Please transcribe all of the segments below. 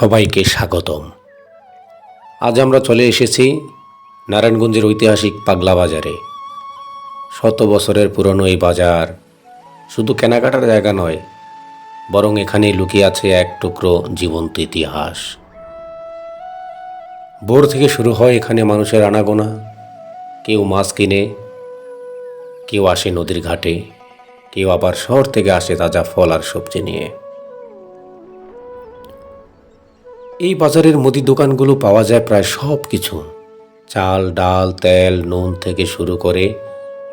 সবাইকে স্বাগতম। আজ আমরা চলে এসেছি নারায়ণগঞ্জের ঐতিহাসিক পাগলা বাজারে। শত বছরের পুরনো এই বাজার শুধু কেনাকাটার জায়গা নয়, বরং এখানে লুকিয়ে আছে এক টুকরো জীবন্ত ইতিহাস। ভোর থেকে শুরু হয় এখানে মানুষের আনাগোনা। কেউ মাছ কিনে, কেউ আসে নদীর ঘাটে, কেউ আবার শহর থেকে আসে তাজা ফল আর সবজি নিয়ে। এই বাজারের মুদি দোকানগুলো পাওয়া যায় প্রায় সব কিছু চাল, ডাল, তেল, নুন থেকে শুরু করে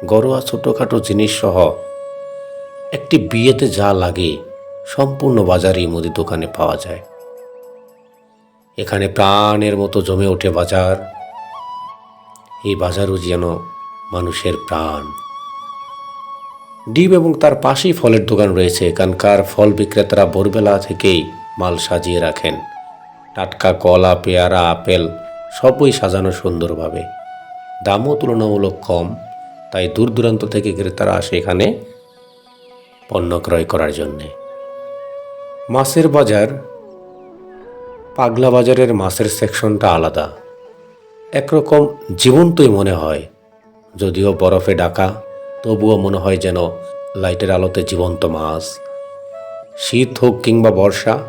ঘরোয়া ছোটোখাটো জিনিস সহ একটি বিয়েতে যা লাগে সম্পূর্ণ বাজারই মুদি দোকানে পাওয়া যায়। এখানে প্রাণের মতো জমে ওঠে বাজার। এই বাজারও যেন মানুষের প্রাণ। ডিম এবং তার পাশেই ফলের দোকান রয়েছে। এখানকার ফল বিক্রেতারা ভোরবেলা থেকেই মাল সাজিয়ে রাখেন। টাটকা কলা, পেয়ারা, আপেল সবই সাজানো সুন্দরভাবে। দামও তুলনামূলক কম, তাই দূর দূরান্ত থেকে ক্রেতারা আসে এখানে পণ্য ক্রয় করার জন্যে। মাছের বাজার, পাগলা বাজারের মাছের সেকশনটা আলাদা। একরকম জীবন্তই মনে হয়, যদিও বরফে ডাকা তবুও মনে হয় যেন লাইটের আলোতে জীবন্ত মাছ। শীত হোক কিংবা বর্ষা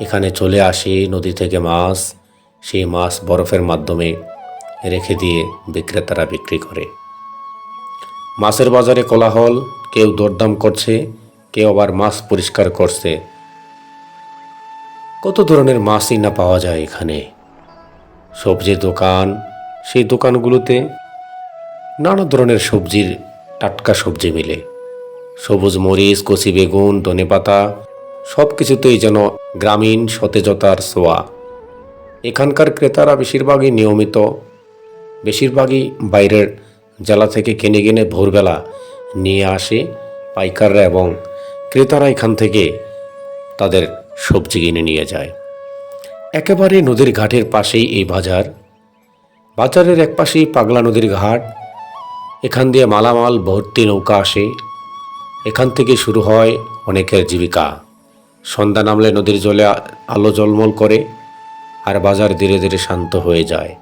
এখানে চলে আসে নদী থেকে মাছ। সেই মাছ বরফের মাধ্যমে রেখে দিয়ে বিক্রেতারা বিক্রি করে। মাছের বাজারে কোলাহল, কেউ দরদাম করছে, কেউ আবার মাছ পরিষ্কার করছে। কত ধরনের মাছই না পাওয়া যায় এখানে? সবজির দোকান, সেই দোকানগুলোতে নানা ধরনের সবজির টাটকা সবজি মিলে। সবুজ মরিচ, কচি বেগুন, ধনেপাতা সব কিছুতেই যেন গ্রামীণ সতেজতার ছোঁয়া। এখানকার ক্রেতারা বেশিরভাগই নিয়মিত, বেশিরভাগই বাইরের জেলা থেকে কিনে কিনে ভোরবেলা নিয়ে আসে পাইকাররা এবং ক্রেতারা এখান থেকে তাদের সবজি কিনে নিয়ে যায়। একেবারে নদীর ঘাটের পাশেই এই বাজার। বাজারের এক পাশেই পাগলা নদীর ঘাট। এখান দিয়ে মালামাল, ভর্তি নৌকা আসে। এখান থেকে শুরু হয় অনেকের জীবিকা। সন্ধ্যা নামলে নদীর জলে আলো জলমল করে আর বাজার ধীরে ধীরে শান্ত হয়ে যায়।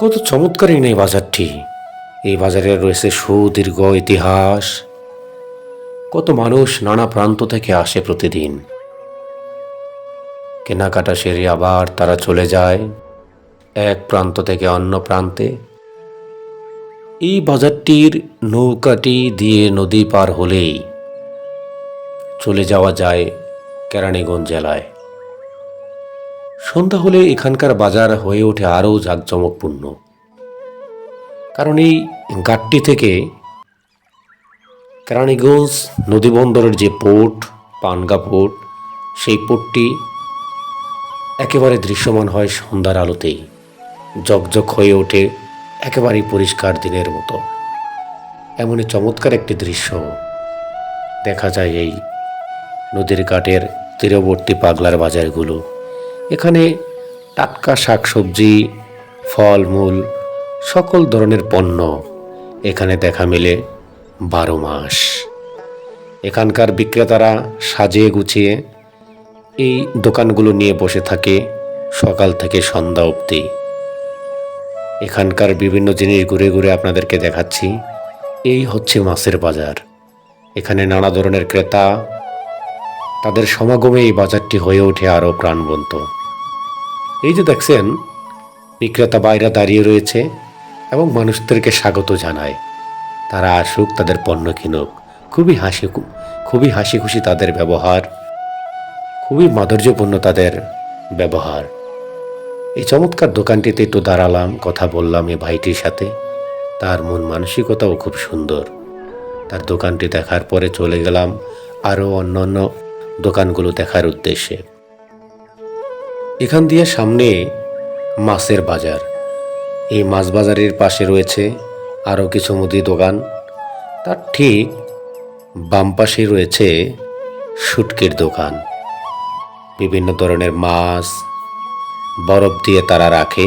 কত চমৎকারই নেই বাজারটি। এই বাজারে রয়েছে সুদীর্ঘ ইতিহাস। কত মানুষ নানা প্রান্ত থেকে আসে প্রতিদিন। কেনাকাটা সেরে আবার তারা চলে যায় এক প্রান্ত থেকে অন্য প্রান্তে। এই বাজারটির নৌকাটি দিয়ে নদী পার হলেই চলে যাওয়া যায় কেরানীগঞ্জ জেলায়। সন্ধ্যা হলে এখানকার বাজার হয়ে ওঠে আরও জাঁকজমকপূর্ণ। কারণ এই ঘাটটি থেকে কেরানীগঞ্জ নদীবন্দরের যে পোর্ট, পানগা পোর্ট, সেই পোর্টটি একেবারে দৃশ্যমান হয় সন্ধ্যার আলোতেই। জকজক হয়ে ওঠে একেবারেই পরিষ্কার দিনের মতো। এমনই চমৎকার একটি দৃশ্য দেখা যায় এই নদীর ঘাটের তীরবর্তী পাগলার বাজারগুলো। এখানে টাটকা শাকসবজি, ফলমূল, সকল ধরনের পণ্য এখানে দেখা মেলে বারো মাস। এখানকার বিক্রেতারা সাজিয়ে গুছিয়ে এই দোকানগুলো নিয়ে বসে থাকে সকাল থেকে সন্ধ্যা অবধি। এখানকার বিভিন্ন জিনিস ঘুরে ঘুরে আপনাদেরকে দেখাচ্ছি। এই হচ্ছে মাছের বাজার। এখানে নানা ধরনের ক্রেতা তাদের সমাগমে এই বাজারটি হয়ে ওঠে আরও প্রাণবন্ত। এই যে দেখছেন, বিক্রেতা বাইরে দাঁড়িয়ে রয়েছে এবং মানুষদেরকে স্বাগত জানায়। তারা আসুক, তাদের পণ্য কিনুক। খুবই হাসি খুবই হাসি খুশি তাদের ব্যবহার। খুবই মাধুর্যপূর্ণ তাদের ব্যবহার। এই চমৎকার দোকানটিতে একটু দাঁড়ালাম, কথা বললাম এই ভাইটির সাথে। তার মন মানসিকতাও খুব সুন্দর। তার দোকানটি দেখার পরে চলে গেলাম আরও অন্যান্য দোকানগুলো দেখার উদ্দেশ্যে। এখান দিয়ে সামনে মাছের বাজার। এই মাছ বাজারের পাশে রয়েছে আরও কিছু মুদি দোকান। তার ঠিক বাম পাশে রয়েছে শুটকির দোকান। বিভিন্ন ধরনের মাছ বরফ দিয়ে তারা রাখে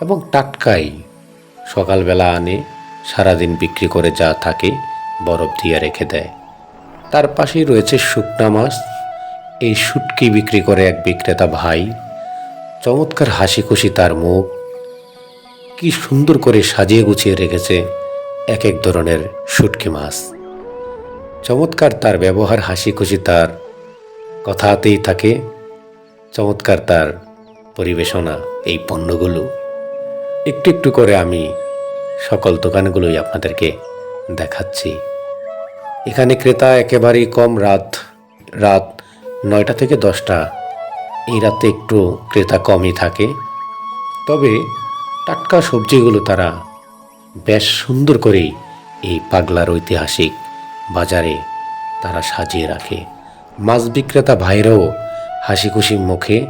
এবং টাটকাই সকালবেলা আনে, সারাদিন বিক্রি করে যা থাকে বরফ দিয়ে রেখে দেয়। তার পাশেই রয়েছে শুকনা মাছ। এই শুটকি বিক্রি করে এক বিক্রেতা ভাই। চমৎকার হাসি খুশি তার মুখ। কি সুন্দর করে সাজিয়ে গুছিয়ে রেখেছে এক এক ধরনের শুটকি মাছ। চমৎকার তার ব্যবহার হাসি খুশি তার কথাতেই থাকে। চমৎকার তার পরিবেশনা, এই পণ্যগুলো। একটু একটু করে আমি সকল দোকানগুলোই আপনাদেরকে দেখাচ্ছি। এখানে ক্রেতা একেবারেই কম রাত রাত নয়টা থেকে দশটা। এই রাতে একটু ক্রেতা কমই থাকে। তবে টাটকা সবজিগুলো তারা বেশ সুন্দর করেই এই পাগলার ঐতিহাসিক বাজারে তারা সাজিয়ে রাখে। মাছ বিক্রেতা ভাইরাও হাসি খুশি মুখে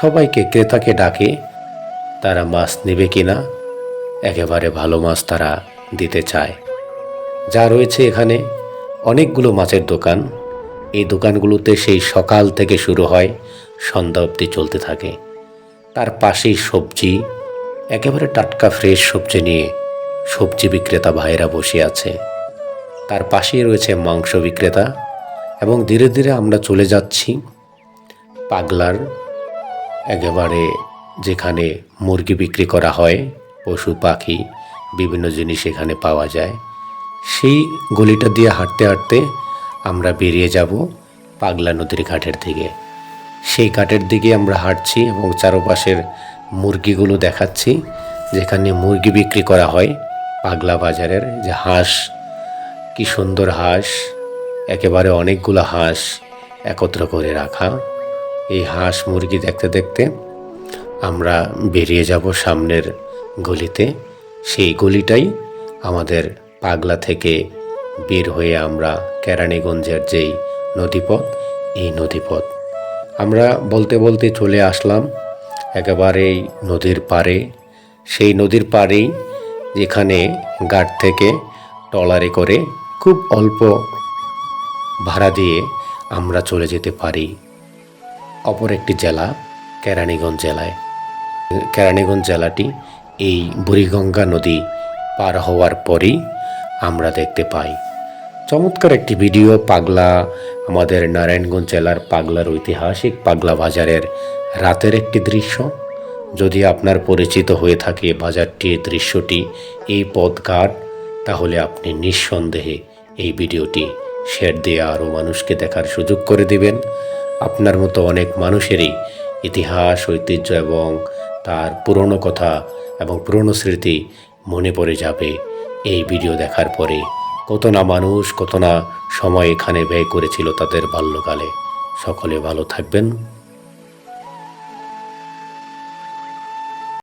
সবাইকে ক্রেতাকে ডাকে, তারা মাছ নেবে কিনা? একেবারে ভালো মাছ তারা দিতে চায়। যা রয়েছে এখানে অনেকগুলো মাছের দোকান। এই দোকানগুলোতে সেই সকাল থেকে শুরু হয়, সন্ধ্যা অবধি চলতে থাকে। তার পাশেই সবজি, একেবারে টাটকা ফ্রেশ সবজি নিয়ে সবজি বিক্রেতা ভাইয়েরা বসে আছে। তার পাশেই রয়েছে মাংস বিক্রেতা এবং ধীরে ধীরে আমরা চলে যাচ্ছি পাগলার একেবারে যেখানে মুরগি বিক্রি করা হয়, পশু, পাখি, বিভিন্ন জিনিস এখানে পাওয়া যায়। সেই গলিটা দিয়ে হাঁটতে হাঁটতে আমরা বেরিয়ে যাব পাগলা নদীর ঘাটের দিকে। সেই ঘাটের দিকে আমরা হাঁটছি এবং চারপাশের মুরগিগুলো দেখাচ্ছি, যেখানে মুরগি বিক্রি করা হয় পাগলা বাজারের। যে হাঁস, কি সুন্দর হাঁস, একেবারে অনেকগুলো হাঁস একত্র করে রাখা। এই হাঁস মুরগি দেখতে দেখতে আমরা বেরিয়ে যাব সামনের গলিতে। সেই গলিটাই আমাদের পাগলা থেকে বের হয়ে আমরা কেরানীগঞ্জের যেই নদীপথ, এই নদীপথ। আমরা বলতে বলতে চলে আসলাম একেবারেই নদীর পাড়ে। সেই নদীর পাড়েই যেখানে ঘাট থেকে ট্রলারে করে খুব অল্প ভাড়া দিয়ে আমরা চলে যেতে পারি। অপর একটি জেলা, কেরানীগঞ্জ জেলায়। কেরানীগঞ্জ জেলাটি এই বুড়িগঙ্গা নদী পার হওয়ার পরেই আমরা দেখতে পাই। চমৎকার একটি ভিডিও, পাগলা, আমাদের নারায়ণগঞ্জ জেলার পাগলার ঐতিহাসিক পাগলা বাজারের রাতের একটি দৃশ্য। যদি আপনার পরিচিত হয়ে থাকে বাজারটির দৃশ্যটি, এই পথঘাট, তাহলে আপনি নিঃসন্দেহে এই ভিডিওটি শেয়ার দিয়ে আরও মানুষকে দেখার সুযোগ করে দিবেন। আপনার মতো অনেক মানুষেরই ইতিহাস, ঐতিহ্য এবং তার পুরনো কথা এবং পুরনো স্মৃতি মনে পড়ে যাবে। এই ভিডিও দেখার পরে কত না মানুষ, কত না সময় এখানে ব্যয় করেছিল তাদের বাল্যকালে। সকলে ভালো থাকবেন।